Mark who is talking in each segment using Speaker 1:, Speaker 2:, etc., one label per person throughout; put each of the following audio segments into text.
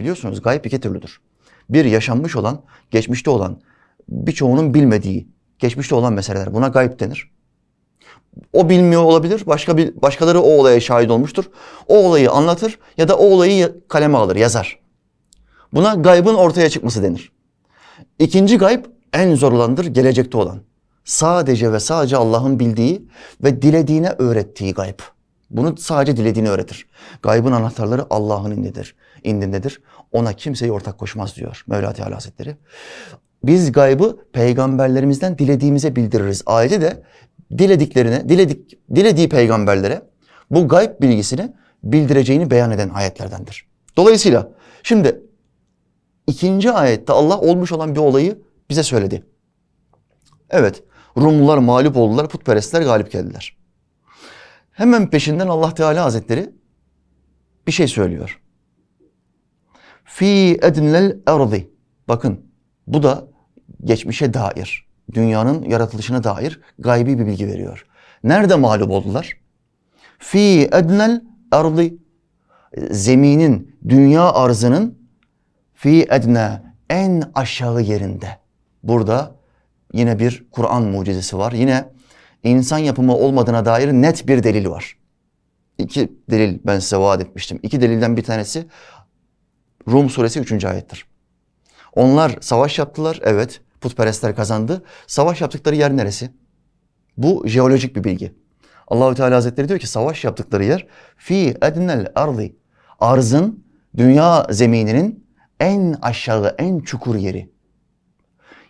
Speaker 1: biliyorsunuz gayb iki türlüdür. Bir yaşanmış olan, geçmişte olan, birçoğunun bilmediği, geçmişte olan meseleler. Buna gayb denir. O bilmiyor olabilir. Başka bir başkaları o olaya şahit olmuştur. O olayı anlatır ya da o olayı kaleme alır, yazar. Buna gaybın ortaya çıkması denir. İkinci gayb en zor olandır, gelecekte olan. Sadece ve sadece Allah'ın bildiği ve dilediğine öğrettiği gayb. Bunu sadece dilediğini öğretir. Gaybın anahtarları Allah'ın indidir, indindedir. Ona kimseyi ortak koşmaz diyor Mevla Teala Hazretleri. Biz gaybı peygamberlerimizden dilediğimize bildiririz. Ayeti de dilediklerine, diledik, dilediği peygamberlere bu gayb bilgisini bildireceğini beyan eden ayetlerdendir. Dolayısıyla şimdi ikinci ayette Allah olmuş olan bir olayı bize söyledi. Evet, Rumlular mağlup oldular, putperestler galip geldiler. Hemen peşinden Allah Teala Hazretleri bir şey söylüyor. Fi ednel erdi. Bakın bu da geçmişe dair, dünyanın yaratılışına dair gaybi bir bilgi veriyor. Nerede mağlup oldular? Fi ednel erdi. Zeminin, dünya arzının fi edne en aşağı yerinde. Burada yine bir Kur'an mucizesi var. Yine insan yapımı olmadığına dair net bir delil var. İki delil ben size vaat etmiştim. İki delilden bir tanesi Rum suresi 3. ayettir. Onlar savaş yaptılar. Evet putperestler kazandı. Savaş yaptıkları yer neresi? Bu jeolojik bir bilgi. Allahü Teala Hazretleri diyor ki savaş yaptıkları yer fi ednel ardi. Arzın, dünya zemininin en aşağı, en çukur yeri.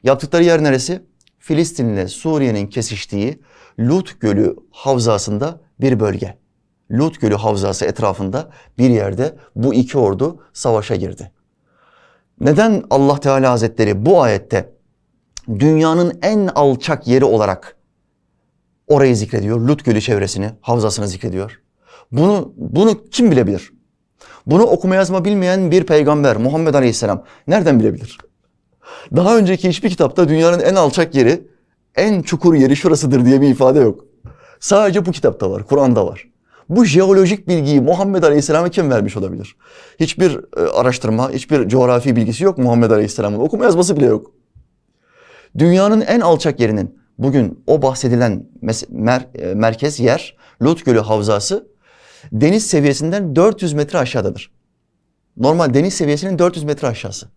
Speaker 1: Yaptıkları yer neresi? Filistin ile Suriye'nin kesiştiği Lut Gölü havzasında bir bölge. Lut Gölü havzası etrafında bir yerde bu iki ordu savaşa girdi. Neden Allah Teala Hazretleri bu ayette dünyanın en alçak yeri olarak orayı zikrediyor? Lut Gölü çevresini, havzasını zikrediyor. Bunu, bunu kim bilebilir? Bunu okuma yazma bilmeyen bir peygamber Muhammed Aleyhisselam nereden bilebilir? Daha önceki hiçbir kitapta dünyanın en alçak yeri, en çukur yeri şurasıdır diye bir ifade yok. Sadece bu kitapta var, Kur'an'da var. Bu jeolojik bilgiyi Muhammed Aleyhisselam'a kim vermiş olabilir? Hiçbir e, araştırma, hiçbir coğrafi bilgisi yok Muhammed Aleyhisselam'ın. Okuma yazması bile yok. Dünyanın en alçak yerinin bugün o bahsedilen mer e, merkez yer Lut Gölü Havzası deniz seviyesinden 400 metre aşağıdadır. Normal deniz seviyesinin 400 metre aşağısı.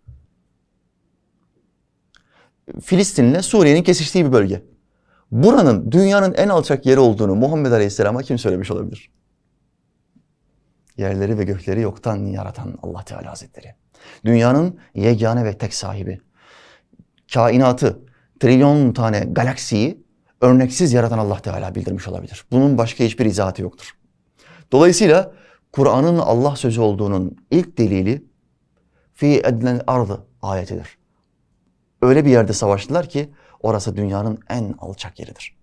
Speaker 1: Filistin'le Suriye'nin kesiştiği bir bölge. Buranın dünyanın en alçak yeri olduğunu Muhammed Aleyhisselam'a kim söylemiş olabilir? Yerleri ve gökleri yoktan yaratan Allah Teala Hazretleri. Dünyanın yegane ve tek sahibi. Kainatı, trilyon tane galaksiyi örneksiz yaratan Allah Teala bildirmiş olabilir. Bunun başka hiçbir izahatı yoktur. Dolayısıyla Kur'an'ın Allah sözü olduğunun ilk delili fi edlen ardı ayetidir. Öyle bir yerde savaştılar ki orası dünyanın en alçak yeridir.